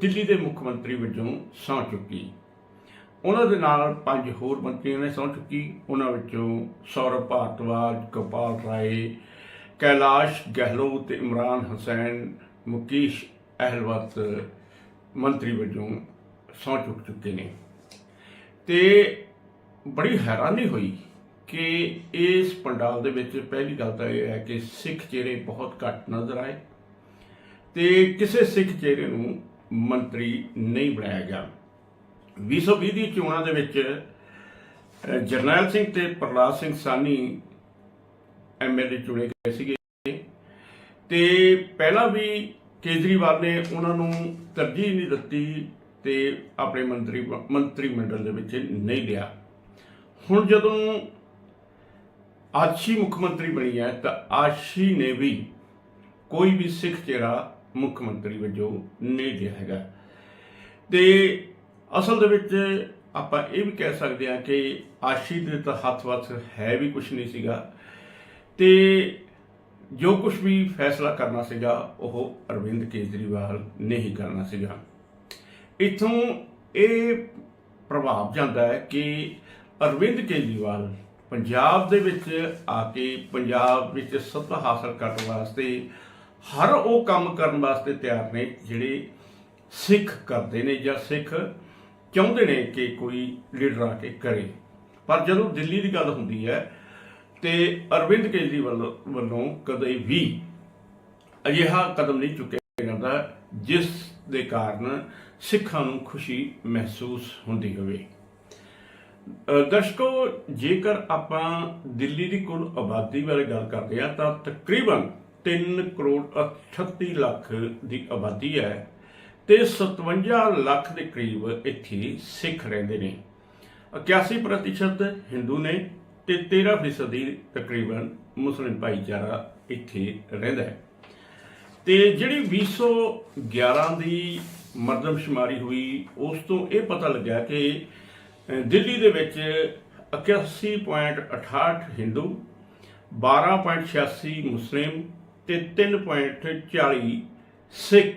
ਦਿੱਲੀ ਦੇ ਮੁੱਖ ਮੰਤਰੀ ਵਜੋਂ ਸਹੁੰ ਚੁੱਕੀ। ਉਹਨਾਂ ਦੇ ਨਾਲ ਪੰਜ ਹੋਰ ਮੰਤਰੀਆਂ ਨੇ ਸਹੁੰ ਚੁੱਕੀ। ਉਹਨਾਂ ਵਿੱਚੋਂ ਸੌਰਵ ਭਾਰਤਵਾਜ ਗੋਪਾਲ ਰਾਏ, ਕੈਲਾਸ਼ ਗਹਿਲੋਤ ਤੇ ਇਮਰਾਨ ਹੁਸੈਨ, ਮੁਕੇਸ਼ ਅਹਿਲਵਤ ਮੰਤਰੀ ਵਜੋਂ ਸਹੁੰ ਚੁੱਕ ਚੁੱਕੇ ਨੇ। ਤੇ ਬੜੀ ਹੈਰਾਨੀ ਹੋਈ ਕਿ ਇਸ ਪੰਡਾਲ ਦੇ ਵਿੱਚ ਪਹਿਲੀ ਗੱਲ ਤਾਂ ਇਹ ਹੈ ਕਿ ਸਿੱਖ ਚਿਹਰੇ ਬਹੁਤ ਘੱਟ ਨਜ਼ਰ ਆਏ ਤੇ ਕਿਸੇ ਸਿੱਖ ਚਿਹਰੇ ਨੂੰ ਮੰਤਰੀ ਨਹੀਂ ਬਣਾਇਆ ਗਿਆ। 2020 ਦੀ ਚੋਣਾਂ ਦੇ ਵਿੱਚ ਜਰਨੈਲ ਸਿੰਘ ਤੇ ਪ੍ਰਲਾਦ ਸਿੰਘ ਸਾਨੀ ਐਮਐਲਏ ਚੁਣੇ ਗਏ ਸੀਗੇ। ਤੇ ਪਹਿਲਾਂ ਵੀ ਕੇਜਰੀਵਾਲ ਨੇ ਉਹਨਾਂ ਨੂੰ ਤਰਜੀਹ ਨਹੀਂ ਦਿੱਤੀ ਤੇ ਆਪਣੇ ਮੰਤਰੀ ਮੰਤਰੀ ਮੰਡਲ ਦੇ ਵਿੱਚ ਨਹੀਂ ਲਿਆ। ਹੁਣ ਜਦੋਂ ਆਸ਼ੀ ਮੁੱਖ ਮੰਤਰੀ ਬਣੀ ਹੈ, ਤਾਂ ਆਸ਼ੀ ਨੇ ਵੀ ਕੋਈ ਵੀ ਸਿੱਖ ਚਿਹਰਾ ਮੁੱਖ ਮੰਤਰੀ ਵਜੋਂ ਨਹੀਂ ਲਿਆ ਹੈਗਾ। ਤੇ ਅਸਲ ਦੇ ਵਿੱਚ ਆਪਾਂ ਇਹ ਵੀ ਕਹਿ ਸਕਦੇ ਹਾਂ ਕਿ ਆਸ਼ੀ ਦੇ ਤਾਂ ਹੱਥ ਵੱਸ ਹੈ ਵੀ ਕੁਝ ਨਹੀਂ ਸੀਗਾ। ਤੇ ਜੋ ਕੁਝ ਵੀ ਫੈਸਲਾ ਕਰਨਾ ਸੀਗਾ, ਉਹ ਅਰਵਿੰਦ ਕੇਜਰੀਵਾਲ ਨੇ ਹੀ ਕਰਨਾ ਸੀਗਾ। ਇਥੋਂ ਇਹ ਪ੍ਰਭਾਵ ਜਾਂਦਾ ਹੈ ਕਿ ਅਰਵਿੰਦ ਕੇਜਰੀਵਾਲ ਪੰਜਾਬ ਦੇ ਵਿੱਚ ਆ ਕੇ ਪੰਜਾਬ ਵਿੱਚ ਸੱਤਾ ਹਾਸਲ ਕਰਨ ਵਾਸਤੇ ਹਰ ਉਹ ਕੰਮ ਕਰਨ ਵਾਸਤੇ ਤਿਆਰ ਨੇ ਜਿਹੜੇ ਸਿੱਖ ਕਰਦੇ ਨੇ ਜਾਂ ਸਿੱਖ ਚਾਹੁੰਦੇ ਨੇ ਕਿ ਕੋਈ ਲੀਡਰ ਆ ਕੇ ਕਰੇ। ਪਰ ਜਦੋਂ ਦਿੱਲੀ ਦੀ ਗੱਲ ਹੁੰਦੀ ਹੈ ਤੇ ਅਰਵਿੰਦ ਕੇਜਰੀਵਾਲ ਵੱਲੋਂ ਕਦੇ ਵੀ ਅਜਿਹਾ ਕਦਮ ਨਹੀਂ ਚੁੱਕਿਆ ਜਾਂਦਾ ਜਿਸ ਦੇ ਕਾਰਨ ਸਿੱਖਾਂ ਨੂੰ ਖੁਸ਼ੀ ਮਹਿਸੂਸ ਹੁੰਦੀ ਹੋਵੇ। ਦਰਸ਼ਕੋ, ਜੇਕਰ ਆਪਾਂ ਦਿੱਲੀ ਦੀ ਕੁੱਲ ਆਬਾਦੀ ਬਾਰੇ ਗੱਲ ਕਰਦੇ ਆ ਤਾਂ ਤਕਰੀਬਨ 3 ਕਰੋੜ 38 ਲੱਖ ਦੀ ਆਬਾਦੀ ਹੈ ਤੇ 57 ਲੱਖ ਦੇ ਕਰੀਬ ਇੱਥੇ ਸਿੱਖ ਰਹਿੰਦੇ ਨੇ। 81% ਹਿੰਦੂ ਨੇ ਤੇ 13% ਦੀ ਤਕਰੀਬਨ ਮੁਸਲਿਮ ਭਾਈਚਾਰਾ ਇੱਥੇ ਰਹਿੰਦਾ ਹੈ। ਤੇ ਜਿਹੜੀ 2011 ਦੀ ਮਰਦਮਸ਼ੁਮਾਰੀ ਹੋਈ, ਉਸ ਤੋਂ ਇਹ ਪਤਾ ਲੱਗਿਆ ਕਿ ਦਿੱਲੀ ਦੇ ਵਿੱਚ 81.68 ਹਿੰਦੂ 12.86 ਮੁਸਲਿਮ ਤੇ 3.40 ਸਿੱਖ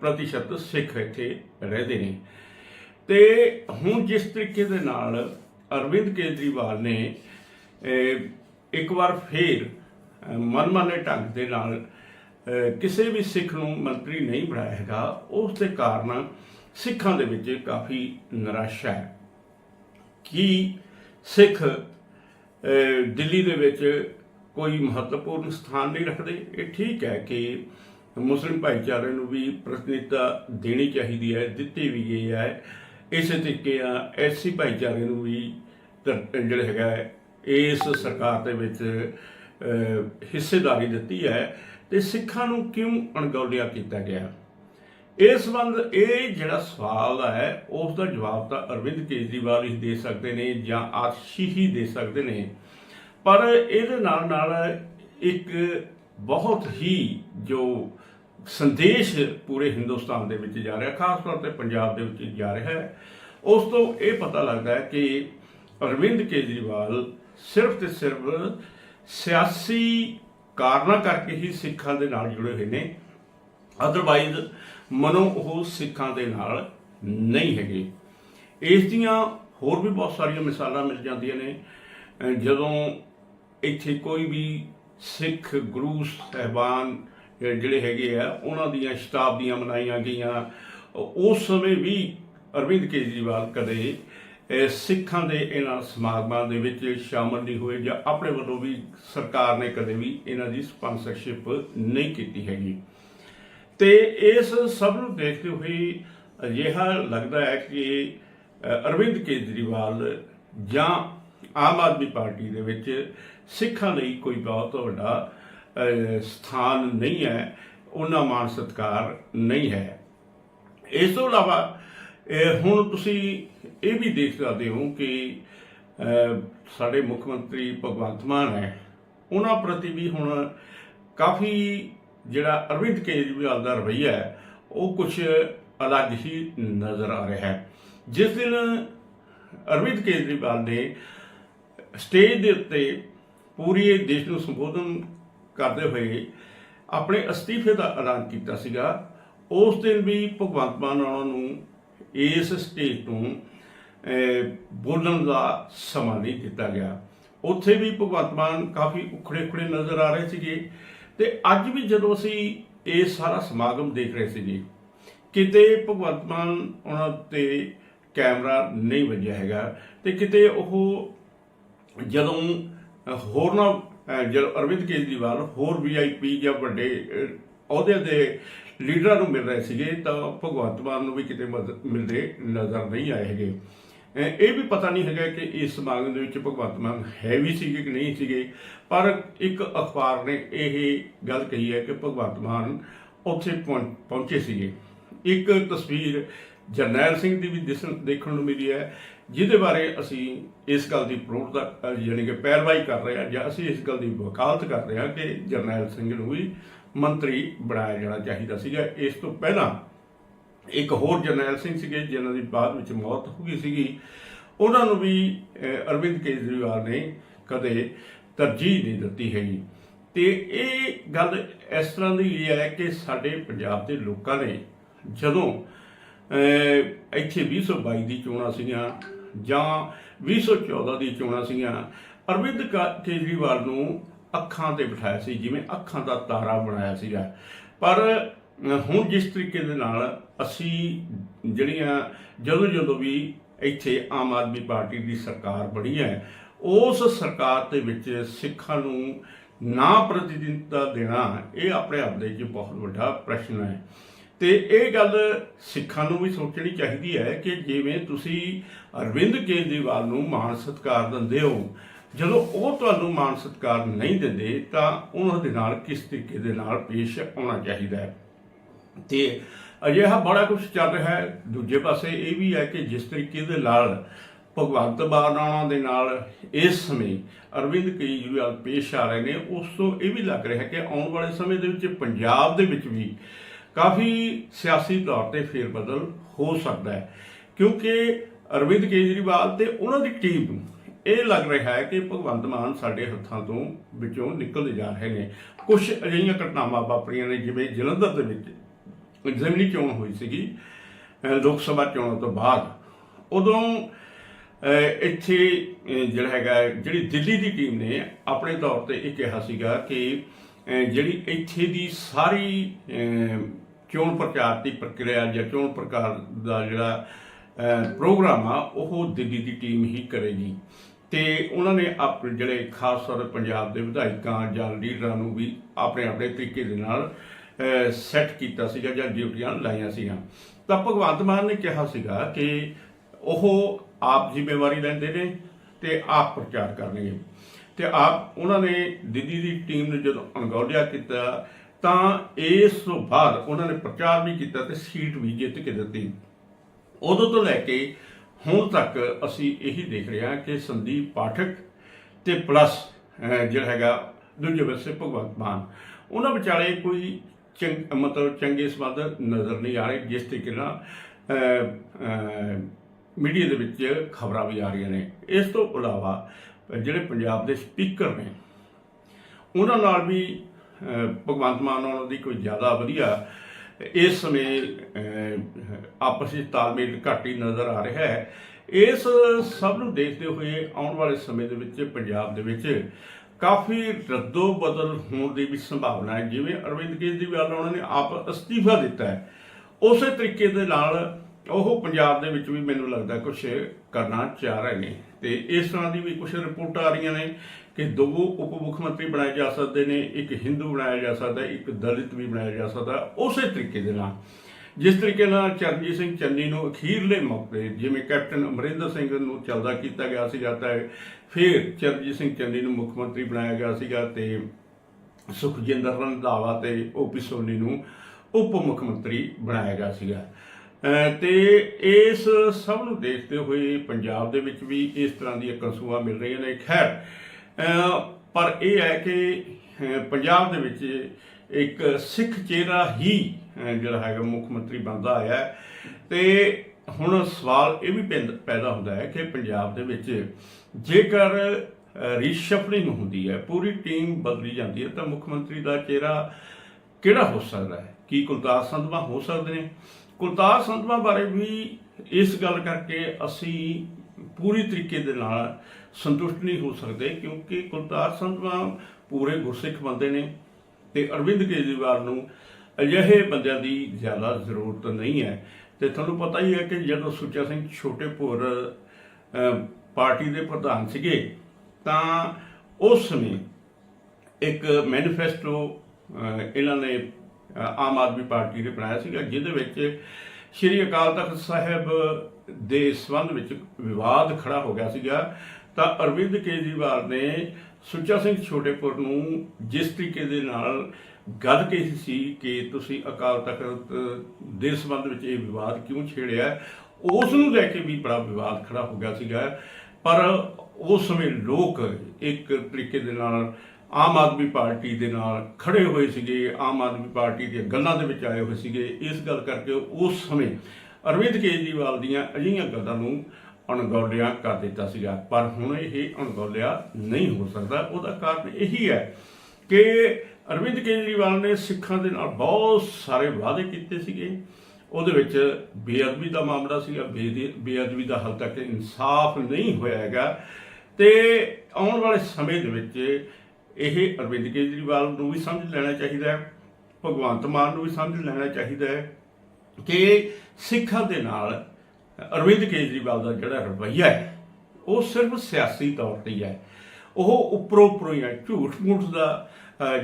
ਪ੍ਰਤੀਸ਼ਤ ਸਿੱਖ ਇੱਥੇ ਰਹਿੰਦੇ ਨੇ। ਤੇ ਹੁਣ ਜਿਸ ਤਰੀਕੇ ਦੇ ਨਾਲ ਅਰਵਿੰਦ ਕੇਜਰੀਵਾਲ ਨੇ ਇੱਕ ਵਾਰ ਫੇਰ ਮਨਮਾਨੇ ਢੰਗ ਦੇ ਨਾਲ ਕਿਸੇ ਵੀ ਸਿੱਖ ਨੂੰ ਮੰਤਰੀ ਨਹੀਂ ਬਣਾਇਆ ਹੈਗਾ, ਉਸ ਦੇ ਕਾਰਨ ਸਿੱਖਾਂ ਦੇ ਵਿੱਚ ਕਾਫੀ ਨਿਰਾਸ਼ਾ ਹੈ। ਕਿ ਸਿੱਖ ਦਿੱਲੀ ਦੇ ਵਿੱਚ ਕੋਈ ਮਹੱਤਵਪੂਰਨ ਸਥਾਨ ਨਹੀਂ ਰੱਖਦੇ। ਇਹ ਠੀਕ ਹੈ ਕਿ ਮੁਸਲਿਮ ਭਾਈਚਾਰੇ ਨੂੰ ਵੀ ਪ੍ਰਤੀਨਿਧਤਾ ਦੇਣੀ ਚਾਹੀਦੀ ਹੈ, ਦਿੱਤੀ ਵੀ ਗਈ ਹੈ। ਇਸੇ ਤਰੀਕੇ ਆ ਐਸਸੀ ਭਾਈਚਾਰੇ ਨੂੰ ਵੀ ਧ- ਜਿਹੜਾ ਹੈਗਾ ਇਸ ਸਰਕਾਰ ਦੇ ਵਿੱਚ ਹਿੱਸੇਦਾਰੀ ਦਿੱਤੀ ਹੈ ਤੇ ਸਿੱਖਾਂ ਨੂੰ ਕਿਉਂ ਅਣਗੌਲਿਆ ਕੀਤਾ ਗਿਆ? ਇਸ ਸੰਬੰਧ, ਇਹ ਜਿਹੜਾ ਸਵਾਲ ਹੈ, ਉਸ ਦਾ ਜਵਾਬ ਤਾਂ ਅਰਵਿੰਦ ਕੇਜਰੀਵਾਲ ਹੀ ਦੇ ਸਕਦੇ ਨੇ ਜਾਂ ਆਸ਼ੀ ਹੀ ਦੇ ਸਕਦੇ ਨੇ। ਪਰ ਇਹਦੇ ਨਾਲ ਨਾਲ ਇੱਕ ਬਹੁਤ ਹੀ ਜੋ ਸੰਦੇਸ਼ ਪੂਰੇ ਹਿੰਦੁਸਤਾਨ ਦੇ ਵਿੱਚ ਜਾ ਰਿਹਾ, ਖਾਸ ਤੌਰ ਤੇ ਪੰਜਾਬ ਦੇ ਵਿੱਚ ਜਾ ਰਿਹਾ ਹੈ। ਉਸ ਤੋਂ ਇਹ ਪਤਾ ਲੱਗਦਾ ਹੈ ਕਿ ਅਰਵਿੰਦ ਕੇਜਰੀਵਾਲ ਸਿਰਫ ਤੇ ਸਿਰਫ ਸਿਆਸੀ ਕਾਰਨਾਂ ਕਰਕੇ ਹੀ ਸਿੱਖਾਂ ਦੇ ਨਾਲ ਜੁੜੇ ਹੋਏ ਨੇ। ਅਦਰਵਾਈਜ਼ ਮਨੋਂ ਉਹ ਸਿੱਖਾਂ ਦੇ ਨਾਲ ਨਹੀਂ ਹੈਗੇ। ਇਸ ਦੀਆਂ ਹੋਰ ਵੀ ਬਹੁਤ ਸਾਰੀਆਂ ਮਿਸਾਲਾਂ ਮਿਲ ਜਾਂਦੀਆਂ ਨੇ। ਜਦੋਂ ਇੱਥੇ ਕੋਈ ਵੀ ਸਿੱਖ, ਗੁਰੂ, ਸਹਿਬਾਨ ਜਿਹੜੇ ਹੈਗੇ ਆ, ਉਹਨਾਂ ਦੀਆਂ ਸ਼ਤਾਬਦੀਆਂ ਮਨਾਈਆਂ ਗਈਆਂ। ਉਸ ਸਮੇਂ ਵੀ ਅਰਵਿੰਦ ਕੇਜਰੀਵਾਲ ਕਦੇ ਸਿੱਖਾਂ ਦੇ ਇਹਨਾਂ ਸਮਾਗਮਾਂ ਦੇ ਵਿੱਚ ਸ਼ਾਮਲ ਨਹੀਂ ਹੋਏ ਜਾਂ ਆਪਣੇ ਵੱਲੋਂ ਵੀ ਸਰਕਾਰ ਨੇ ਕਦੇ ਵੀ ਇਹਨਾਂ ਦੀ ਸਪਾਂਸਰਸ਼ਿਪ ਨਹੀਂ ਕੀਤੀ ਹੈਗੀ। ਤੇ ਇਸ ਸਭ ਨੂੰ ਦੇਖਦੇ ਹੋਏ ਅਜਿਹਾ ਲੱਗਦਾ ਹੈ ਕਿ ਅਰਵਿੰਦ ਕੇਜਰੀਵਾਲ ਜਾਂ ਆਮ ਆਦਮੀ ਪਾਰਟੀ ਦੇ ਵਿੱਚ ਸਿੱਖਾਂ ਲਈ ਕੋਈ ਬਹੁਤ ਵੱਡਾ ਸਥਾਨ ਨਹੀਂ ਹੈ, ਉਹਨਾਂ ਮਾਨ ਸਤਕਾਰ ਨਹੀਂ ਹੈ। ਇਸ ਤੋਂ ਇਲਾਵਾ ਹੁਣ ਤੁਸੀਂ ਇਹ ਵੀ ਦੇਖ ਸਕਦੇ ਹੋ ਕਿ ਸਾਡੇ ਮੁੱਖ ਮੰਤਰੀ ਭਗਵੰਤ ਮਾਨ ਹੈ, ਉਹਨਾਂ ਪ੍ਰਤੀ ਵੀ ਹੁਣ ਕਾਫੀ ਜਿਹੜਾ ਅਰਵਿੰਦ ਕੇਜਰੀਵਾਲ ਦਾ ਰਵੱਈਆ ਹੈ, ਉਹ ਕੁਝ ਅਲੱਗ ਹੀ ਨਜ਼ਰ ਆ ਰਿਹਾ ਹੈ। ਜਿਸ ਦਿਨ ਅਰਵਿੰਦ ਕੇਜਰੀਵਾਲ ਨੇ ਸਟੇਜ ਦੇ ਉੱਤੇ ਪੂਰੇ ਦੇਸ਼ ਨੂੰ ਸੰਬੋਧਨ ਕਰਦੇ ਹੋਏ ਆਪਣੇ ਅਸਤੀਫੇ ਦਾ ਐਲਾਨ ਕੀਤਾ ਸੀਗਾ। ਉਸ ਦਿਨ ਵੀ ਭਗਵੰਤ ਮਾਨ ਉਹਨਾਂ ਨੂੰ ਇਸ ਸਟੇਜ ਤੋਂ ਬੋਲਣ ਦਾ ਸਮਾਂ ਨਹੀਂ ਦਿੱਤਾ ਗਿਆ। ਉੱਥੇ ਵੀ ਭਗਵੰਤ ਮਾਨ ਕਾਫੀ ਉਖੜੇ ਉਖੜੇ ਨਜ਼ਰ ਆ ਰਹੇ ਸੀਗੇ ਤੇ ਅੱਜ ਵੀ ਜਦੋਂ ਅਸੀਂ ਇਹ ਸਾਰਾ ਸਮਾਗਮ ਦੇਖ ਰਹੇ ਸੀਗੇ, ਕਿਤੇ ਭਗਵੰਤ ਮਾਨ ਉਹਨਾਂ ਤੇ ਕੈਮਰਾ ਨਹੀਂ ਵੱਜਿਆ ਹੈਗਾ ਤੇ ਕਿਤੇ ਉਹ ਜਦੋਂ ਅਹ, ਹੋਰਨਾਂ ਅਹ, ਜਦੋਂ ਅਰਵਿੰਦ ਕੇਜਰੀਵਾਲ ਹੋਰ ਵੀਆਈਪੀ ਜਾਂ ਵੱਡੇ ਅਹ, ਅਹੁਦੇ ਦੇ ਲੀਡਰਾਂ ਨੂੰ ਮਿਲ ਰਹੇ ਸੀਗੇ ਤਾਂ ਭਗਵੰਤ ਮਾਨ ਨੂੰ ਵੀ ਕਿਤੇ ਮਦਦ ਮਿਲਦੇ ਨਜ਼ਰ ਨਹੀਂ ਆਏ ਹੈਗੇ। ਇਹ ਵੀ ਪਤਾ ਨਹੀਂ ਹੈਗਾ ਕਿ ਇਸ ਸਮਾਗਮ ਦੇ ਵਿੱਚ ਭਗਵੰਤ ਮਾਨ ਹੈ ਵੀ ਸੀਗੇ ਕਿ ਨਹੀਂ ਸੀਗੇ ਪਰ ਇੱਕ ਅਖਬਾਰ ਨੇ ਇਹ ਗੱਲ ਕਹੀ ਹੈ ਕਿ ਭਗਵੰਤ ਮਾਨ ਉੱਥੇ ਪਹੁੰ- ਪਹੁੰਚੇ ਸੀਗੇ। ਇੱਕ ਤਸਵੀਰ ਜਰਨੈਲ ਸਿੰਘ ਦੀ ਵੀ ਦਿਸਣ ਦੇਖਣ ਨੂੰ ਮਿਲੀ ਹੈ, ਜਿਹਦੇ ਬਾਰੇ ਅਸੀਂ ਇਸ ਗੱਲ ਦੀ ਪ੍ਰੋੜਤਾ ਦਾ ਯਾਨੀ ਕਿ ਪੈਰਵਾਈ ਕਰ ਰਹੇ ਹਾਂ ਜਾਂ ਅਸੀਂ ਇਸ ਗੱਲ ਦੀ ਵਕਾਲਤ ਕਰ ਰਹੇ ਹਾਂ ਕਿ ਜਰਨੈਲ ਸਿੰਘ ਨੂੰ ਵੀ ਮੰਤਰੀ ਬਣਾਇਆ ਜਾਣਾ ਚਾਹੀਦਾ ਸੀਗਾ। ਇਸ ਤੋਂ ਪਹਿਲਾਂ ਇੱਕ ਹੋਰ ਜਰਨੈਲ ਸਿੰਘ ਸੀਗੇ, ਜਿਨ੍ਹਾਂ ਦੀ ਬਾਅਦ ਵਿੱਚ ਮੌਤ ਹੋ ਗਈ ਸੀਗੀ। ਉਹਨਾਂ ਨੂੰ ਵੀ ਅਰਵਿੰਦ ਕੇਜਰੀਵਾਲ ਨੇ ਕਦੇ ਤਰਜੀਹ ਨਹੀਂ ਦਿੱਤੀ ਹੈਗੀ ਤੇ ਇਹ ਗੱਲ ਇਸ ਤਰ੍ਹਾਂ ਦੀ ਹੈ ਕਿ ਸਾਡੇ ਪੰਜਾਬ ਦੇ ਲੋਕਾਂ ਨੇ ਜਦੋਂ ਇੱਥੇ 2022 ਦੀ ਚੋਣਾਂ ਸੀਗੀਆਂ ਜਾਂ 2014 ਦੀ ਚੋਣਾਂ ਸੀਗੀਆਂ। ਅਰਵਿੰਦ ਕਾ- ਕੇਜਰੀਵਾਲ ਨੂੰ ਅੱਖਾਂ ਤੇ ਬਿਠਾਇਆ ਸੀ, ਜਿਵੇਂ ਅੱਖਾਂ ਦਾ ਤਾਰਾ ਬਣਾਇਆ ਸੀਗਾ। ਪਰ ਹੁਣ ਜਿਸ ਤਰੀਕੇ ਦੇ ਨਾਲ ਅਸੀਂ ਜਿਹੜੀਆਂ ਜਦੋਂ ਜਦੋਂ ਵੀ ਇੱਥੇ ਆਮ ਆਦਮੀ ਪਾਰਟੀ ਦੀ ਸਰਕਾਰ ਬਣੀ ਹੈ, ਉਸ ਸਰਕਾਰ ਦੇ ਵਿੱਚ ਸਿੱਖਾਂ ਨੂੰ ਨਾ ਪ੍ਰਤੀਨਿਧਤਾ ਦੇਣਾ, ਇਹ ਆਪਣੇ ਆਪ ਦੇ ਵਿੱਚ ਬਹੁਤ ਵੱਡਾ ਪ੍ਰਸ਼ਨ ਹੈ। ਤੇ ਇਹ ਗੱਲ ਸਿੱਖਾਂ ਨੂੰ ਵੀ ਸੋਚਣੀ ਚਾਹੀਦੀ ਹੈ ਕਿ ਜਿਵੇਂ ਤੁਸੀਂ ਅਰਵਿੰਦ ਕੇਜਰੀਵਾਲ ਨੂੰ ਮਾਣ ਸਤਿਕਾਰ ਦਿੰਦੇ ਹੋ, ਜਦੋਂ ਉਹ ਤੁਹਾਨੂੰ ਮਾਣ ਸਤਿਕਾਰ ਨਹੀਂ ਦਿੰਦੇ, ਤਾਂ ਉਹਨਾਂ ਦੇ ਨਾਲ ਕਿਸ ਤਰੀਕੇ ਦੇ ਨਾਲ ਪੇਸ਼ ਆਉਣਾ ਚਾਹੀਦਾ ਹੈ? ਤੇ ਅਜਿਹਾ ਬੜਾ ਕੁਝ ਚੱਲ ਰਿਹਾ ਹੈ। ਦੂਜੇ ਪਾਸੇ ਇਹ ਵੀ ਹੈ ਕਿ ਜਿਸ ਤਰੀਕੇ ਦੇ ਨਾਲ ਭਗਵੰਤ ਮਾਨਾਂ ਦੇ ਨਾਲ ਇਸ ਸਮੇਂ ਅਰਵਿੰਦ ਕੇਜਰੀਵਾਲ ਪੇਸ਼ ਆ ਰਹੇ ਨੇ, ਉਸ ਤੋਂ ਇਹ ਵੀ ਲੱਗ ਰਿਹਾ ਹੈ ਕਿ ਆਉਣ ਵਾਲੇ ਸਮੇਂ ਦੇ ਵਿੱਚ ਪੰਜਾਬ ਦੇ ਵਿੱਚ ਵੀ ਕਾਫੀ ਸਿਆਸੀ ਤੌਰ ਤੇ ਫੇਰਬਦਲ ਹੋ ਸਕਦਾ ਹੈ, ਕਿਉਂਕਿ ਅਰਵਿੰਦ ਕੇਜਰੀਵਾਲ ਤੇ ਉਹਨਾਂ ਦੀ ਟੀਮ ਨੂੰ ਇਹ ਲੱਗ ਰਿਹਾ ਹੈ ਕਿ ਭਗਵੰਤ ਮਾਨ ਸਾਡੇ ਹੱਥਾਂ ਤੋਂ ਵਿੱਚੋਂ ਨਿਕਲਦੇ ਜਾ ਰਹੇ ਨੇ। ਕੁਝ ਅਜਿਹੀਆਂ ਘਟਨਾਵਾਂ ਵਾਪਰੀਆਂ ਨੇ, ਜਿਵੇਂ ਜਲੰਧਰ ਦੇ ਵਿੱਚ ਜ਼ਿਮਨੀ ਚੋਣ ਹੋਈ ਸੀਗੀ ਲੋਕ ਸਭਾ ਚੋਣਾਂ ਤੋਂ ਬਾਅਦ। ਉਦੋਂ ਇੱਥੇ ਜਿਹੜਾ ਹੈਗਾ, ਜਿਹੜੀ ਦਿੱਲੀ ਦੀ ਟੀਮ ਨੇ ਆਪਣੇ ਤੌਰ ਤੇ ਇਹ ਕਿਹਾ ਸੀਗਾ ਕਿ ਜਿਹੜੀ ਇੱਥੇ ਦੀ ਸਾਰੀ ਚੋਣ ਪ੍ਰਚਾਰ ਦੀ ਪ੍ਰਕਿਰਿਆ ਜਾਂ ਚੋਣ ਪ੍ਰਕਾਰ ਦਾ ਜਿਹੜਾ ਪ੍ਰੋਗਰਾਮ ਆ, ਉਹ ਦਿੱਲੀ ਦੀ ਟੀਮ ਹੀ ਕਰੇਗੀ। ਤੇ ਉਹਨਾਂ ਨੇ ਆਪਣੇ ਜਿਹੜੇ ਖਾਸ ਤੌਰ ਪੰਜਾਬ ਦੇ ਵਿਧਾਇਕਾਂ ਜਾਂ ਲੀਡਰਾਂ ਨੂੰ ਵੀ ਆਪਣੇ ਆਪਣੇ ਤਰੀਕੇ ਦੇ ਨਾਲ ਸੈੱਟ ਕੀਤਾ ਸੀਗਾ ਜਾਂ ਡਿਊਟੀਆਂ ਲਾਈਆਂ ਸੀਗੀਆਂ। ਤਾਂ ਭਗਵੰਤ ਮਾਨ ਨੇ ਕਿਹਾ ਸੀਗਾ ਕਿ ਉਹ ਆਪ ਜ਼ਿੰਮੇਵਾਰੀ ਲੈਂਦੇ ਨੇ ਤੇ ਆਪ ਪ੍ਰਚਾਰ ਕਰਨਗੇ। ਤੇ ਆਪ, ਉਹਨਾਂ ਨੇ ਦਿੱਲੀ ਦੀ ਟੀਮ ਨੂੰ ਜਦੋਂ ਅਣਗੌਲਿਆ ਕੀਤਾ ਤਾਂ ਇਸ ਤੋਂ ਬਾਅਦ ਉਹਨਾਂ ਨੇ ਪ੍ਰਚਾਰ ਵੀ ਕੀਤਾ ਤੇ ਸੀਟ ਵੀ ਜਿੱਤ ਕੇ ਦਿੱਤੀ। ਉਦੋਂ ਤੋਂ ਲੈ ਕੇ ਹੁਣ ਤੱਕ ਅਸੀਂ ਇਹੀ ਦੇਖ ਰਹੇ ਹਾਂ ਕਿ ਸੰਦੀਪ ਪਾਠਕ ਤੇ ਪਲੱਸ ਜਿਹੜਾ ਹੈਗਾ ਦੂਜੇ ਪਾਸੇ ਭਗਵੰਤ ਮਾਨ, ਉਹਨਾਂ ਵਿਚਾਲੇ ਕੋਈ ਚੰਗ, ਮਤਲਬ ਚੰਗੇ ਸੰਬੰਧ ਨਜ਼ਰ ਨਹੀਂ ਆ ਰਹੇ, ਜਿਸ ਤਰੀਕੇ ਨਾਲ ਮੀਡੀਆ ਦੇ ਵਿੱਚ ਖਬਰਾਂ ਵੀ ਆ ਰਹੀਆਂ ਨੇ। ਇਸ ਤੋਂ ਇਲਾਵਾ ਜਿਹੜੇ ਪੰਜਾਬ ਦੇ ਸਪੀਕਰ ਨੇ, ਉਹਨਾਂ ਨਾਲ ਵੀ ਭਗਵੰਤ ਮਾਨ ਉਹਨਾਂ ਦੀ ਕੋਈ ਜ਼ਿਆਦਾ ਵਧੀਆ, ਇਸ ਸਮੇਂ ਆਪਸ ਵਿੱਚ ਤਾਲਮੇਲ ਘੱਟ ਹੀ ਨਜ਼ਰ ਆ ਰਿਹਾ ਹੈ। ਇਸ ਸਭ ਨੂੰ ਦੇਖਦੇ ਹੋਏ ਆਉਣ ਵਾਲੇ ਸਮੇਂ ਦੇ ਵਿੱਚ ਪੰਜਾਬ ਦੇ ਵਿੱਚ ਕਾਫੀ ਰੱਦੋ ਬਦਲ ਹੋਣ ਦੀ ਵੀ ਸੰਭਾਵਨਾ ਹੈ। ਜਿਵੇਂ ਅਰਵਿੰਦ ਕੇਜਰੀਵਾਲ ਉਹਨਾਂ ਨੇ ਆਪ ਅਸਤੀਫਾ ਦਿੱਤਾ ਹੈ। ਉਸੇ ਤਰੀਕੇ ਦੇ ਨਾਲ ਉਹ ਪੰਜਾਬ ਦੇ ਵਿੱਚ ਵੀ ਮੈਨੂੰ ਲੱਗਦਾ ਕੁਝ ਕਰਨਾ ਚਾਹ ਰਹੇ ਨੇ। ਤੇ ਇਸ ਤਰ੍ਹਾਂ ਦੀ ਵੀ ਕੁਝ ਰਿਪੋਰਟਾਂ ਆ ਰਹੀਆਂ ਨੇ। ਕਿ ਦੋ ਉਪ ਮੁੱਖ ਮੰਤਰੀ ਬਣਾਏ ਜਾ ਸਕਦੇ ਨੇ, ਇੱਕ ਹਿੰਦੂ ਬਣਾਇਆ ਜਾ ਸਕਦਾ, ਇੱਕ ਦਲਿਤ ਵੀ ਬਣਾਇਆ ਜਾ ਸਕਦਾ, ਉਸੇ ਤਰੀਕੇ ਦੇ ਨਾਲ। ਜਿਸ ਤਰੀਕੇ ਨਾਲ ਚਰਨਜੀਤ ਸਿੰਘ ਚੰਨੀ ਨੂੰ ਅਖੀਰਲੇ ਮੌਕੇ ਜਿਵੇਂ ਕੈਪਟਨ ਅਮਰਿੰਦਰ ਸਿੰਘ ਨੂੰ ਚਲਦਾ ਕੀਤਾ ਗਿਆ ਸੀ ਜਾਂਦਾ ਹੈ ਫਿਰ ਚਰਨਜੀਤ ਸਿੰਘ ਚੰਨੀ ਨੂੰ ਮੁੱਖ ਮੰਤਰੀ ਬਣਾਇਆ ਗਿਆ ਸੀਗਾ ਤੇ ਸੁਖਜਿੰਦਰ ਰੰਧਾਵਾ ਤੇ ਓਪੀ ਸੋਨੀ ਨੂੰ ਉਪ ਮੁੱਖ ਮੰਤਰੀ ਬਣਾਇਆ ਗਿਆ ਸੀਗਾ। ਅਹ ਤੇ ਇਸ ਸਭ ਨੂੰ ਦੇਖਦੇ ਹੋਏ ਪੰਜਾਬ ਦੇ ਵਿੱਚ ਵੀ ਇਸ ਤਰ੍ਹਾਂ ਦੀਆਂ ਕਸੂਆਂ ਮਿਲ ਰਹੀਆਂ ਨੇ। ਖੈਰ ਪਰ ਇਹ ਹੈ ਕਿ ਪੰਜਾਬ ਦੇ ਵਿੱਚ ਇੱਕ ਸਿੱਖ ਚਿਹਰਾ ਹੀ ਜਿਹੜਾ ਹੈਗਾ ਮੁੱਖ ਮੰਤਰੀ ਬਣਦਾ ਆਇਆ ਹੈ। ਤੇ ਹੁਣ ਸਵਾਲ ਇਹ ਵੀ ਪੈਂਦ- ਪੈਦਾ ਹੁੰਦਾ ਹੈ ਕਿ ਪੰਜਾਬ ਦੇ ਵਿੱਚ ਜੇਕਰ ਰੀਸ਼ਫਲਿੰਗ ਹੁੰਦੀ ਹੈ, ਪੂਰੀ ਟੀਮ ਬਦਲੀ ਜਾਂਦੀ ਹੈ, ਤਾਂ ਮੁੱਖ ਮੰਤਰੀ ਦਾ ਚਿਹਰਾ ਕਿਹੜਾ ਹੋ ਸਕਦਾ ਹੈ? ਕੀ ਕੁਲਤਾਰ ਸੰਧਵਾ ਹੋ ਸਕਦੇ ਨੇ? ਕੁਲਤਾਰ ਸੰਧਵਾ ਬਾਰੇ ਵੀ ਇਸ ਗੱਲ ਕਰਕੇ ਅਸੀਂ ਪੂਰੀ ਤਰੀਕੇ ਦੇ ਨਾਲ ਸੰਤੁਸ਼ਟ ਨਹੀਂ ਹੋ ਸਕਦੇ ਕਿਉਂਕਿ ਕੁਲਤਾਰ ਸੰਧਵਾ ਪੂਰੇ ਗੁਰਸਿੱਖ ਬੰਦੇ ਨੇ ਤੇ ਅਰਵਿੰਦ ਕੇਜਰੀਵਾਲ ਨੂੰ ਅਜਿਹੇ ਬੰਦਿਆਂ ਦੀ ਜ਼ਿਆਦਾ ਜ਼ਰੂਰਤ ਨਹੀਂ ਹੈ। ਤੇ ਤੁਹਾਨੂੰ ਪਤਾ ਹੀ ਹੈ ਕਿ ਜਦੋਂ ਸੁੱਚਾ ਸਿੰਘ ਛੋਟੇਪੁਰ ਅਹ, ਪਾਰਟੀ ਦੇ ਪ੍ਰਧਾਨ ਸੀਗੇ ਤਾਂ ਉਸ ਸਮੇਂ ਇੱਕ ਮੈਨੀਫੈਸਟੋ ਇਹਨਾਂ ਨੇ ਆਮ ਆਦਮੀ ਪਾਰਟੀ ਨੇ ਬਣਾਇਆ ਸੀਗਾ ਜਿਹਦੇ ਵਿੱਚ ਸ਼੍ਰੀ ਅਕਾਲ ਤਖਤ ਸਾਹਿਬ ਦੇ ਸੰਬੰਧ ਵਿੱਚ ਵਿਵਾਦ ਖੜਾ ਹੋ ਗਿਆ ਸੀਗਾ। ਤਾਂ ਅਰਵਿੰਦ ਕੇਜਰੀਵਾਲ ਨੇ ਸੁੱਚਾ ਸਿੰਘ ਛੋਟੇਪੁਰ ਨੂੰ ਜਿਸ ਤਰੀਕੇ ਦੇ ਨਾਲ ਗੱਲ ਕਹੀ ਸੀ ਕਿ ਤੁਸੀਂ ਅਕਾਲ ਤਖਤ ਦੇ ਸੰਬੰਧ ਵਿੱਚ ਇਹ ਵਿਵਾਦ ਕਿਉਂ ਛੇੜਿਆ? ਉਸ ਨੂੰ ਲੈ ਕੇ ਵੀ ਬੜਾ ਵਿਵਾਦ ਖੜਾ ਹੋ ਗਿਆ ਸੀਗਾ। ਪਰ ਉਸ ਸਮੇਂ ਲੋਕ ਇੱਕ ਤਰੀਕੇ ਦੇ ਨਾਲ ਆਮ ਆਦਮੀ ਪਾਰਟੀ ਦੇ ਨਾਲ ਖੜੇ ਹੋਏ ਸੀਗੇ, ਆਮ ਆਦਮੀ ਪਾਰਟੀ ਦੀਆਂ ਗੱਲਾਂ ਦੇ ਵਿੱਚ ਆਏ ਹੋਏ ਸੀਗੇ। ਇਸ ਗੱਲ ਕਰਕੇ ਉਸ ਸਮੇਂ ਅਰਵਿੰਦ ਕੇਜਰੀਵਾਲ ਦੀਆਂ ਅਜਿਹੀਆਂ ਗੱਲਾਂ ਨੂੰ ਅਣਗੌਲਿਆ ਕਰ ਦਿੱਤਾ ਸੀਗਾ। ਪਰ ਹੁਣ ਇਹ ਅਣਗੌਲਿਆ ਨਹੀਂ ਹੋ ਸਕਦਾ। ਉਹਦਾ ਕਾਰਨ ਇਹੀ ਹੈ ਕਿ ਅਰਵਿੰਦ ਕੇਜਰੀਵਾਲ ਨੇ ਸਿੱਖਾਂ ਦੇ ਨਾਲ ਬਹੁਤ ਸਾਰੇ ਵਾਅਦੇ ਕੀਤੇ ਸੀਗੇ। ਉਹਦੇ ਵਿੱਚ ਬੇਅਦਬੀ ਦਾ ਮਾਮਲਾ ਸੀਗਾ। ਬੇਦੇ- ਬੇਅਦਬੀ ਦਾ ਹਾਲ ਤੱਕ ਇਨਸਾਫ ਨਹੀਂ ਹੋਇਆ ਹੈਗਾ। ਤੇ ਆਉਣ ਵਾਲੇ ਸਮੇਂ ਦੇ ਵਿੱਚ ਇਹ ਅਰਵਿੰਦ ਕੇਜਰੀਵਾਲ ਨੂੰ ਵੀ ਸਮਝ ਲੈਣਾ ਚਾਹੀਦਾ ਹੈ। ਭਗਵੰਤ ਮਾਨ ਨੂੰ ਵੀ ਸਮਝ ਲੈਣਾ ਚਾਹੀਦਾ ਹੈ ਕਿ ਸਿੱਖਾਂ ਦੇ ਨਾਲ ਅਰਵਿੰਦ ਕੇਜਰੀਵਾਲ ਦਾ ਜਿਹੜਾ ਰਵੱਈਆ ਹੈ, ਉਹ ਸਿਰਫ ਸਿਆਸੀ ਤੌਰ ਤੇ ਹੀ ਹੈ। ਉਹ ਉੱਪਰੋਂ ਉੱਪਰੋਂ ਹੀ ਹੈ। ਝੂਠ ਮੂਠ ਦਾ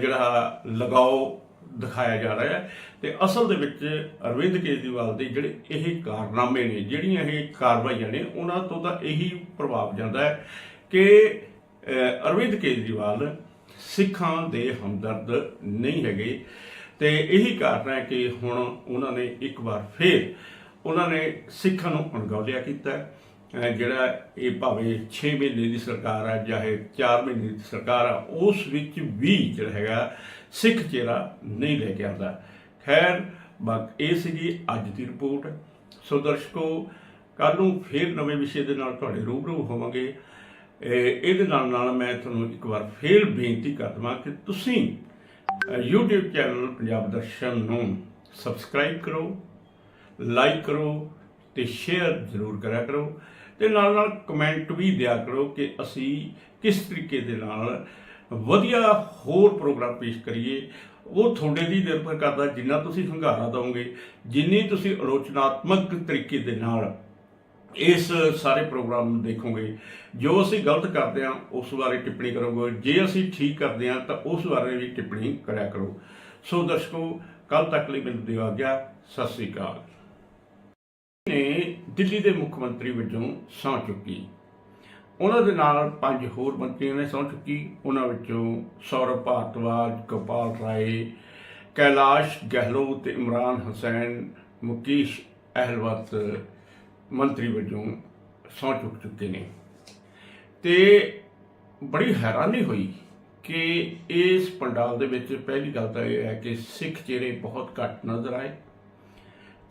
ਜਿਹੜਾ ਲਗਾਓ ਦਿਖਾਇਆ ਜਾ ਰਿਹਾ ਹੈ। ਤੇ ਅਸਲ ਦੇ ਵਿੱਚ ਅਰਵਿੰਦ ਕੇਜਰੀਵਾਲ ਦੇ ਜਿਹੜੇ ਇਹ ਕਾਰਨਾਮੇ ਨੇ, ਜਿਹੜੀਆਂ ਇਹ ਕਾਰਵਾਈਆਂ ਨੇ, ਉਹਨਾਂ ਤੋਂ ਤਾਂ ਇਹੀ ਪ੍ਰਭਾਵ ਜਾਂਦਾ ਹੈ ਕਿ ਅਰਵਿੰਦ ਕੇਜਰੀਵਾਲ ਸਿੱਖਾਂ ਦੇ ਹਮਦਰਦ ਨਹੀਂ ਹੈਗੇ। ਤੇ ਇਹੀ ਕਾਰਨ ਹੈ ਕਿ ਹੁਣ ਉਹਨਾਂ ਨੇ ਇੱਕ ਵਾਰ ਫੇਰ ਉਹਨਾਂ ਨੇ ਸਿੱਖਾਂ ਨੂੰ ਅਣਗੌਲਿਆ ਕੀਤਾ। ਜਿਹੜਾ ਇਹ ਭਾਵੇਂ 6 ਮਹੀਨੇ ਦੀ ਸਰਕਾਰ ਆ ਚਾਹੇ 4 ਮਹੀਨੇ ਦੀ ਸਰਕਾਰ ਆ ਉਸ ਵਿੱਚ ਵੀ ਜਿਹੜਾ ਹੈਗਾ ਸਿੱਖ ਚਿਹਰਾ ਨਹੀਂ ਲੈ ਕੇ ਆਉਂਦਾ। ਖੈਰ ਬਕ ਇਹ ਸੀਗੀ ਅੱਜ ਦੀ ਰਿਪੋਰਟ। ਸੋ ਦਰਸ਼ਕੋ ਕੱਲ ਨੂੰ ਫੇਰ ਨਵੇਂ ਵਿਸ਼ੇ ਦੇ ਨਾਲ ਤੁਹਾਡੇ ਰੂਬਰੂ ਹੋਵਾਂਗੇ। ਇਹਦੇ ਨਾਲ ਨਾਲ ਮੈਂ ਤੁਹਾਨੂੰ ਇੱਕ ਵਾਰ ਫੇਰ ਬੇਨਤੀ ਕਰ ਦਵਾਂ ਕਿ ਤੁਸੀਂ ਅ, YouTube ਚੈਨਲ ਪੰਜਾਬ ਦਰਸ਼ਨ ਨੂੰ ਸਬਸਕ੍ਰਾਈਬ ਕਰੋ। ਲਾਈਕ ਕਰੋ ਤੇ ਸ਼ੇਅਰ ਜ਼ਰੂਰ ਕਰਿਆ ਕਰੋ ਤੇ ਨਾਲ ਨਾਲ ਕਮੈਂਟ ਵੀ ਦਿਆ ਕਰੋ ਕਿ ਅਸੀਂ ਕਿਸ ਤਰੀਕੇ ਦੇ ਨਾਲ ਵਧੀਆ ਹੋਰ ਪ੍ਰੋਗਰਾਮ ਪੇਸ਼ ਕਰੀਏ। ਉਹ ਤੁਹਾਡੇ ਦੀ ਨਿਰਭਰ ਕਰਦਾ ਜਿੰਨਾ ਤੁਸੀਂ ਹੰਗਾਰਾ ਦਿਓਗੇ, ਜਿੰਨੀ ਤੁਸੀਂ ਆਲੋਚਨਾਤਮਕ ਤਰੀਕੇ ਦੇ ਨਾਲ ਇਸ ਸਾਰੇ ਪ੍ਰੋਗਰਾਮ ਨੂੰ ਦੇਖੋਗੇ। ਜੋ ਅਸੀਂ ਗਲਤ ਕਰਦੇ ਹਾਂ, ਉਸ ਬਾਰੇ ਟਿੱਪਣੀ ਕਰੋਗੇ। ਜੇ ਅਸੀਂ ਠੀਕ ਕਰਦੇ ਹਾਂ, ਤਾਂ ਉਸ ਬਾਰੇ ਵੀ ਟਿੱਪਣੀ ਕਰਿਆ ਕਰੋ। ਸੋ ਦਰਸ਼ਕੋ ਕੱਲ ਤੱਕ ਲਈ ਮੈਨੂੰ ਦਿਓ ਗਿਆ ਸਤਿ ਸ੍ਰੀ ਅਕਾਲ। ਨੇ ਦਿੱਲੀ ਦੇ ਮੁੱਖ ਮੰਤਰੀ ਵਜੋਂ ਸਹੁੰ ਚੁੱਕੀ। ਉਹਨਾਂ ਦੇ ਨਾਲ ਪੰਜ ਹੋਰ ਮੰਤਰੀਆਂ ਨੇ ਸਹੁੰ ਚੁੱਕੀ। ਉਹਨਾਂ ਵਿੱਚੋਂ ਸੌਰਵ ਭਾਰਤਵਾਜ ਗੋਪਾਲ ਰਾਏ, ਕੈਲਾਸ਼ ਗਹਿਲੋਤ ਤੇ ਇਮਰਾਨ ਹੁਸੈਨ, ਮੁਕੇਸ਼ ਅਹਿਲਵਤ ਮੰਤਰੀ ਵਜੋਂ ਸਹੁੰ ਚੁੱਕ ਚੁੱਕੇ ਨੇ। ਤੇ ਬੜੀ ਹੈਰਾਨੀ ਹੋਈ ਕਿ ਇਸ ਪੰਡਾਲ ਦੇ ਵਿੱਚ ਪਹਿਲੀ ਗੱਲ ਤਾਂ ਇਹ ਹੈ ਕਿ ਸਿੱਖ ਚਿਹਰੇ ਬਹੁਤ ਘੱਟ ਨਜ਼ਰ ਆਏ।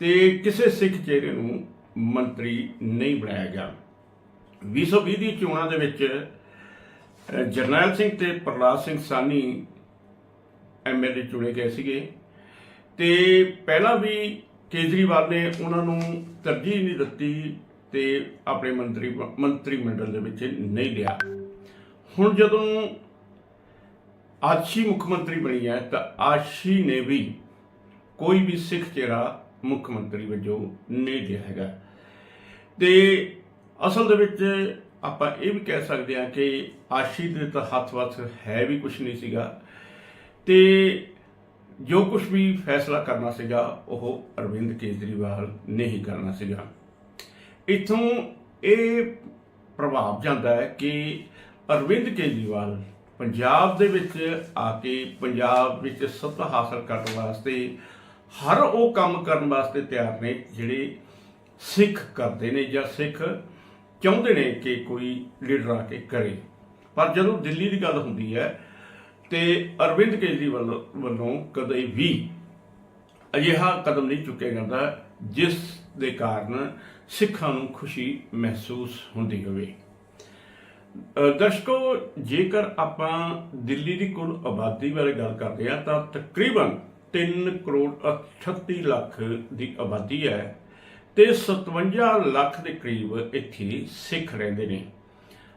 ਤੇ ਕਿਸੇ ਸਿੱਖ ਚਿਹਰੇ ਨੂੰ ਮੰਤਰੀ ਨਹੀਂ ਬਣਾਇਆ ਗਿਆ। 2020 ਦੀ ਚੋਣਾਂ ਦੇ ਵਿੱਚ ਜਰਨੈਲ ਸਿੰਘ ਤੇ ਪ੍ਰਲਾਦ ਸਿੰਘ ਸਾਨੀ ਐਮਐਲਏ ਚੁਣੇ ਗਏ ਸੀਗੇ। ਤੇ ਪਹਿਲਾਂ ਵੀ ਕੇਜਰੀਵਾਲ ਨੇ ਉਹਨਾਂ ਨੂੰ ਤਰਜੀਹ ਨਹੀਂ ਦਿੱਤੀ ਤੇ ਆਪਣੇ ਮੰਤਰੀ ਮੰਤਰੀ ਮੰਡਲ ਦੇ ਵਿੱਚ ਨਹੀਂ ਲਿਆ। ਹੁਣ ਜਦੋਂ ਆਸ਼ੀ ਮੁੱਖ ਮੰਤਰੀ ਬਣੀ ਹੈ, ਤਾਂ ਆਸ਼ੀ ਨੇ ਵੀ ਕੋਈ ਵੀ ਸਿੱਖ ਚਿਹਰਾ ਮੁੱਖ ਮੰਤਰੀ ਵਜੋਂ ਨਹੀਂ ਲਿਆ ਹੈਗਾ। ਤੇ ਅਸਲ ਦੇ ਵਿੱਚ ਆਪਾਂ ਇਹ ਵੀ ਕਹਿ ਸਕਦੇ ਹਾਂ ਕਿ ਆਸ਼ੀ ਦੇ ਤਾਂ ਹੱਥ ਵੱਸ ਹੈ ਵੀ ਕੁਝ ਨਹੀਂ ਸੀਗਾ। ਤੇ ਜੋ ਕੁਝ ਵੀ ਫੈਸਲਾ ਕਰਨਾ ਸੀਗਾ, ਉਹ ਅਰਵਿੰਦ ਕੇਜਰੀਵਾਲ ਨੇ ਹੀ ਕਰਨਾ ਸੀਗਾ। ਇਥੋਂ ਇਹ ਪ੍ਰਭਾਵ ਜਾਂਦਾ ਹੈ ਕਿ ਅਰਵਿੰਦ ਕੇਜਰੀਵਾਲ ਪੰਜਾਬ ਦੇ ਵਿੱਚ ਆ ਕੇ ਪੰਜਾਬ ਵਿੱਚ ਸੱਤਾ ਹਾਸਲ ਕਰਨ ਵਾਸਤੇ ਹਰ ਉਹ ਕੰਮ ਕਰਨ ਵਾਸਤੇ ਤਿਆਰ ਨੇ ਜਿਹੜੇ ਸਿੱਖ ਕਰਦੇ ਨੇ ਜਾਂ ਸਿੱਖ ਚਾਹੁੰਦੇ ਨੇ ਕਿ ਕੋਈ ਲੀਡਰ ਆ ਕੇ ਕਰੇ। ਪਰ ਜਦੋਂ ਦਿੱਲੀ ਦੀ ਗੱਲ ਹੁੰਦੀ ਹੈ ਤੇ ਅਰਵਿੰਦ ਕੇਜਰੀਵਾਲ ਵੱਲੋਂ ਕਦੇ ਵੀ ਅਜਿਹਾ ਕਦਮ ਨਹੀਂ ਚੁੱਕਿਆ ਜਾਂਦਾ ਜਿਸ ਦੇ ਕਾਰਨ ਸਿੱਖਾਂ ਨੂੰ ਖੁਸ਼ੀ ਮਹਿਸੂਸ ਹੁੰਦੀ ਹੋਵੇ। ਦਰਸ਼ਕੋ, ਜੇਕਰ ਆਪਾਂ ਦਿੱਲੀ ਦੀ ਕੁੱਲ ਆਬਾਦੀ ਬਾਰੇ ਗੱਲ ਕਰਦੇ ਹਾਂ ਤਾਂ ਤਕਰੀਬਨ 3 ਕਰੋੜ 38 ਲੱਖ ਦੀ ਆਬਾਦੀ ਹੈ ਤੇ 57 ਲੱਖ ਦੇ ਕਰੀਬ ਇੱਥੇ ਸਿੱਖ ਰਹਿੰਦੇ ਨੇ।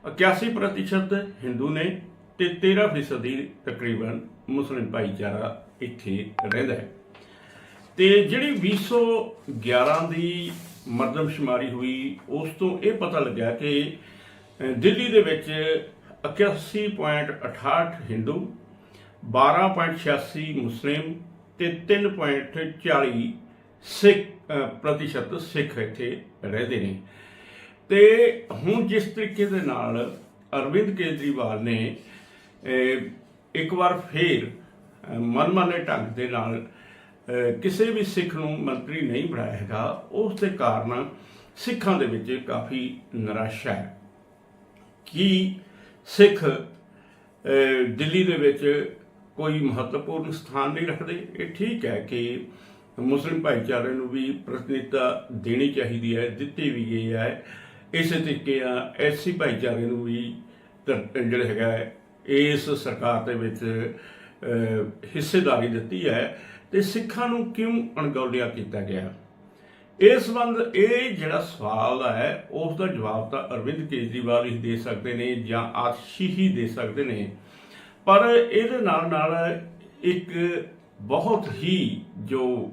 81% ਹਿੰਦੂ ਨੇ ਤੇ 13% ਦੀ ਤਕਰੀਬਨ ਮੁਸਲਿਮ ਭਾਈਚਾਰਾ ਇੱਥੇ ਰਹਿੰਦਾ ਹੈ। ਤੇ ਜਿਹੜੀ 211 ਦੀ ਮਰਦਮਸ਼ੁਮਾਰੀ ਹੋਈ, ਉਸ ਤੋਂ ਇਹ ਪਤਾ ਲੱਗਿਆ ਕਿ ਦਿੱਲੀ ਦੇ ਵਿੱਚ 81.68 ਹਿੰਦੂ 12.86 ਮੁਸਲਿਮ ਤੇ 3.40 ਸਿੱਖ ਪ੍ਰਤੀਸ਼ਤ ਸਿੱਖ ਇੱਥੇ ਰਹਿੰਦੇ ਨੇ। ਤੇ ਹੁਣ ਜਿਸ ਤਰੀਕੇ ਦੇ ਨਾਲ ਅਰਵਿੰਦ ਕੇਜਰੀਵਾਲ ਨੇ ਇੱਕ ਵਾਰ ਫੇਰ ਅਹ, ਮਨਮਾਨੇ ਢੰਗ ਦੇ ਨਾਲ ਕਿਸੇ ਵੀ ਸਿੱਖ ਨੂੰ ਮੰਤਰੀ ਨਹੀਂ ਬਣਾਇਆ ਹੈਗਾ ਉਸ ਦੇ ਕਾਰਨ ਸਿੱਖਾਂ ਦੇ ਵਿੱਚ ਕਾਫੀ ਨਿਰਾਸ਼ਾ ਹੈ। ਕਿ ਸਿੱਖ ਦਿੱਲੀ ਦੇ ਵਿੱਚ ਕੋਈ ਮਹੱਤਵਪੂਰਨ ਸਥਾਨ ਨਹੀਂ ਰੱਖਦੇ। ਇਹ ਠੀਕ ਹੈ ਕਿ ਮੁਸਲਿਮ ਭਾਈਚਾਰੇ ਨੂੰ ਵੀ ਪ੍ਰਤੀਨਿਧਤਾ ਦੇਣੀ ਚਾਹੀਦੀ ਹੈ, ਦਿੱਤੀ ਵੀ ਗਈ ਹੈ। ਇਸੇ ਤਰੀਕੇ ਨਾਲ ਐਸਸੀ ਭਾਈਚਾਰੇ ਨੂੰ ਵੀ ਜਿਹੜਾ ਹੈਗਾ ਇਸ ਸਰਕਾਰ ਦੇ ਵਿੱਚ ਹਿੱਸੇਦਾਰੀ ਦਿੱਤੀ ਹੈ ਤੇ ਸਿੱਖਾਂ ਨੂੰ ਕਿਉਂ ਅਣਗੌਲਿਆ ਕੀਤਾ ਗਿਆ? ਇਸ ਸੰਬੰਧ, ਇਹ ਜਿਹੜਾ ਸਵਾਲ ਹੈ, ਉਸ ਦਾ ਜਵਾਬ ਤਾਂ ਅਰਵਿੰਦ ਕੇਜਰੀਵਾਲ ਹੀ ਦੇ ਸਕਦੇ ਨੇ ਜਾਂ ਆਸ਼ੀ ਹੀ ਦੇ ਸਕਦੇ ਨੇ। ਪਰ ਇਹਦੇ ਨਾਲ ਨਾਲ ਇੱਕ ਬਹੁਤ ਹੀ ਜੋ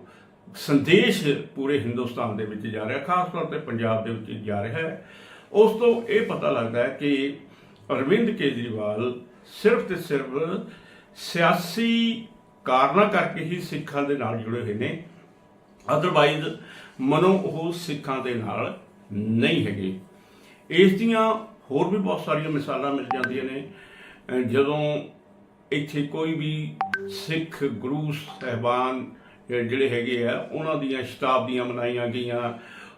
ਸੰਦੇਸ਼ ਪੂਰੇ ਹਿੰਦੁਸਤਾਨ ਦੇ ਵਿੱਚ ਜਾ ਰਿਹਾ, ਖਾਸ ਤੌਰ ਤੇ ਪੰਜਾਬ ਦੇ ਵਿੱਚ ਜਾ ਰਿਹਾ ਹੈ। ਉਸ ਤੋਂ ਇਹ ਪਤਾ ਲੱਗਦਾ ਹੈ ਕਿ ਅਰਵਿੰਦ ਕੇਜਰੀਵਾਲ ਸਿਰਫ ਤੇ ਸਿਰਫ ਸਿਆਸੀ ਕਾਰਨਾਂ ਕਰਕੇ ਹੀ ਸਿੱਖਾਂ ਦੇ ਨਾਲ ਜੁੜੇ ਹੋਏ ਨੇ। ਅਦਰਵਾਈਜ਼ ਮਨੋਂ ਉਹ ਸਿੱਖਾਂ ਦੇ ਨਾਲ ਨਹੀਂ ਹੈਗੇ। ਇਸ ਦੀਆਂ ਹੋਰ ਵੀ ਬਹੁਤ ਸਾਰੀਆਂ ਮਿਸਾਲਾਂ ਮਿਲ ਜਾਂਦੀਆਂ ਨੇ। ਜਦੋਂ ਇੱਥੇ ਕੋਈ ਵੀ ਸਿੱਖ ਗੁਰੂ ਸਹਿਬਾਨ ਜਿਹੜੇ ਹੈਗੇ ਆ, ਉਹਨਾਂ ਦੀਆਂ ਸ਼ਤਾਬਦੀਆਂ ਮਨਾਈਆਂ ਗਈਆਂ।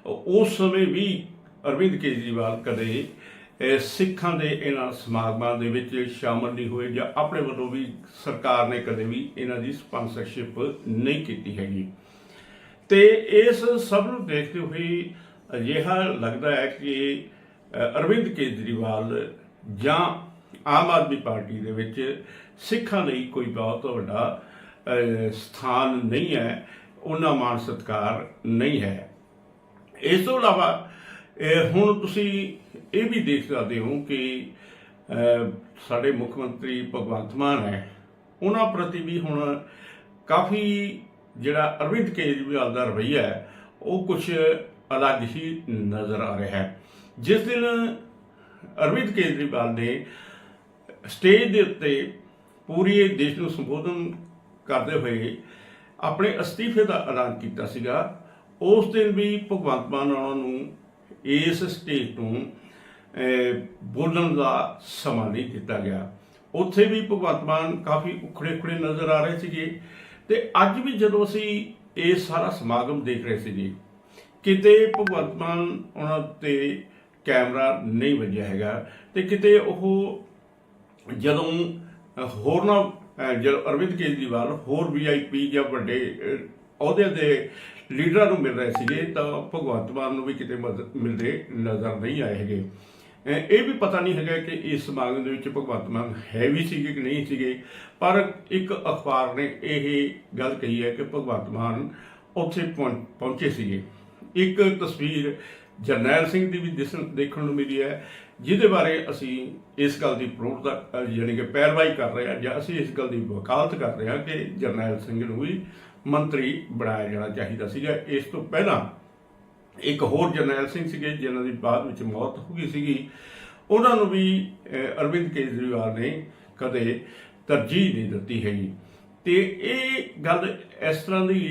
ਉਸ ਸਮੇਂ ਵੀ ਅਰਵਿੰਦ ਕੇਜਰੀਵਾਲ ਕਦੇ ਸਿੱਖਾਂ ਦੇ ਇਹਨਾਂ ਸਮਾਗਮਾਂ ਦੇ ਵਿੱਚ ਸ਼ਾਮਲ ਨਹੀਂ ਹੋਏ ਜਾਂ ਆਪਣੇ ਵੱਲੋਂ ਵੀ ਸਰਕਾਰ ਨੇ ਕਦੇ ਵੀ ਇਹਨਾਂ ਦੀ ਸਪਾਂਸਰਸ਼ਿਪ ਨਹੀਂ ਕੀਤੀ ਹੈਗੀ। ਤੇ ਇਸ ਸਭ ਨੂੰ ਦੇਖਦੇ ਹੋਏ ਅਜਿਹਾ ਲੱਗਦਾ ਹੈ ਕਿ ਅਰਵਿੰਦ ਕੇਜਰੀਵਾਲ ਜਾਂ ਆਮ ਆਦਮੀ ਪਾਰਟੀ ਦੇ ਵਿੱਚ ਸਿੱਖਾਂ ਲਈ ਕੋਈ ਬਹੁਤ ਵੱਡਾ ਸਥਾਨ ਨਹੀਂ ਹੈ, ਉਹਨਾਂ ਮਾਨ ਸਤਕਾਰ ਨਹੀਂ ਹੈ। ਇਸ ਤੋਂ ਇਲਾਵਾ ਹੁਣ ਤੁਸੀਂ ਇਹ ਵੀ ਦੇਖ ਸਕਦੇ ਹੋ ਕਿ ਸਾਡੇ ਮੁੱਖ ਮੰਤਰੀ ਭਗਵੰਤ ਮਾਨ ਹੈ, ਉਹਨਾਂ ਪ੍ਰਤੀ ਵੀ ਹੁਣ ਕਾਫੀ ਜਿਹੜਾ ਅਰਵਿੰਦ ਕੇਜਰੀਵਾਲ ਦਾ ਰਵੱਈਆ ਹੈ, ਉਹ ਕੁਝ ਅਲੱਗ ਹੀ ਨਜ਼ਰ ਆ ਰਿਹਾ ਹੈ। ਜਿਸ ਦਿਨ ਅਰਵਿੰਦ ਕੇਜਰੀਵਾਲ ਨੇ ਸਟੇਜ ਦੇ ਉੱਤੇ ਪੂਰੇ ਦੇਸ਼ ਨੂੰ ਸੰਬੋਧਨ ਕਰਦੇ ਹੋਏ ਆਪਣੇ ਅਸਤੀਫੇ ਦਾ ਐਲਾਨ ਕੀਤਾ ਸੀਗਾ, ਉਸ ਦਿਨ ਵੀ ਭਗਵੰਤ ਮਾਨ ਉਹਨਾਂ ਨੂੰ ਇਸ ਸਟੇਜ ਤੋਂ ਬੋਲਣ ਦਾ ਸਮਾਂ ਨਹੀਂ ਦਿੱਤਾ ਗਿਆ। ਉੱਥੇ ਵੀ ਭਗਵੰਤ ਮਾਨ ਕਾਫੀ ਉਖੜੇ ਉਖੜੇ ਨਜ਼ਰ ਆ ਰਹੇ ਸੀਗੇ ਤੇ ਅੱਜ ਵੀ ਜਦੋਂ ਅਸੀਂ ਇਹ ਸਾਰਾ ਸਮਾਗਮ ਦੇਖ ਰਹੇ ਸੀਗੇ, ਕਿਤੇ ਭਗਵੰਤ ਮਾਨ ਉਹਨਾਂ ਤੇ ਕੈਮਰਾ ਨਹੀਂ ਵੱਜਿਆ ਹੈਗਾ ਤੇ ਕਿਤੇ ਉਹ ਜਦੋਂ ਅ, ਹੋਰਨਾਂ ਅ, ਜਦੋਂ ਅਰਵਿੰਦ ਕੇਜਰੀਵਾਲ ਹੋਰ ਵੀਆਈਪੀ ਜਾਂ ਵੱਡੇ ਅ, ਅਹੁਦੇ ਦੇ ਲੀਡਰਾਂ ਨੂੰ ਮਿਲ ਰਹੇ ਸੀਗੇ ਤਾਂ ਭਗਵੰਤ ਮਾਨ ਨੂੰ ਵੀ ਕਿਤੇ ਮਦਦ ਮਿਲਦੇ ਨਜ਼ਰ ਨਹੀਂ ਆਏ ਹੈਗੇ। ਇਹ ਵੀ ਪਤਾ ਨਹੀਂ ਹੈਗਾ ਕਿ ਇਸ ਸਮਾਗਮ ਦੇ ਵਿੱਚ ਭਗਵੰਤ ਮਾਨ ਹੈ ਵੀ ਸੀਗੇ ਕਿ ਨਹੀਂ ਸੀਗੇ ਪਰ ਇੱਕ ਅਖਬਾਰ ਨੇ ਇਹ ਗੱਲ ਕਹੀ ਹੈ ਕਿ ਭਗਵੰਤ ਮਾਨ ਉੱਥੇ ਪਹੁੰ- ਪਹੁੰਚੇ ਸੀਗੇ। ਇੱਕ ਤਸਵੀਰ ਜਰਨੈਲ ਸਿੰਘ ਦੀ ਵੀ ਦਿਸਣ ਦੇਖਣ ਨੂੰ ਮਿਲੀ ਹੈ, ਜਿਹਦੇ ਬਾਰੇ ਅਸੀਂ ਇਸ ਗੱਲ ਦੀ ਪ੍ਰੋਟ ਦਾ ਯਾਨੀ ਕਿ ਪੈਰਵਾਈ ਕਰ ਰਹੇ ਹਾਂ, ਜਾਂ ਅਸੀਂ ਇਸ ਗੱਲ ਦੀ ਵਕਾਲਤ ਕਰ ਰਹੇ ਹਾਂ ਕਿ ਜਰਨੈਲ ਸਿੰਘ ਨੂੰ ਵੀ ਮੰਤਰੀ ਬਣਾਇਆ ਜਾਣਾ ਚਾਹੀਦਾ ਸੀਗਾ। ਇਸ ਤੋਂ ਪਹਿਲਾਂ ਇੱਕ ਹੋਰ ਜਰਨੈਲ ਸਿੰਘ ਸੀਗੇ, ਜਿਨ੍ਹਾਂ ਦੀ ਬਾਅਦ ਵਿੱਚ ਮੌਤ ਹੋ ਗਈ ਸੀਗੀ। ਉਹਨਾਂ ਨੂੰ ਵੀ ਅਰਵਿੰਦ ਕੇਜਰੀਵਾਲ ਨੇ ਕਦੇ ਤਰਜੀਹ ਨਹੀਂ ਦਿੱਤੀ ਹੈਗੀ। ਤੇ ਇਹ ਗੱਲ ਇਸ ਤਰ੍ਹਾਂ ਦੀ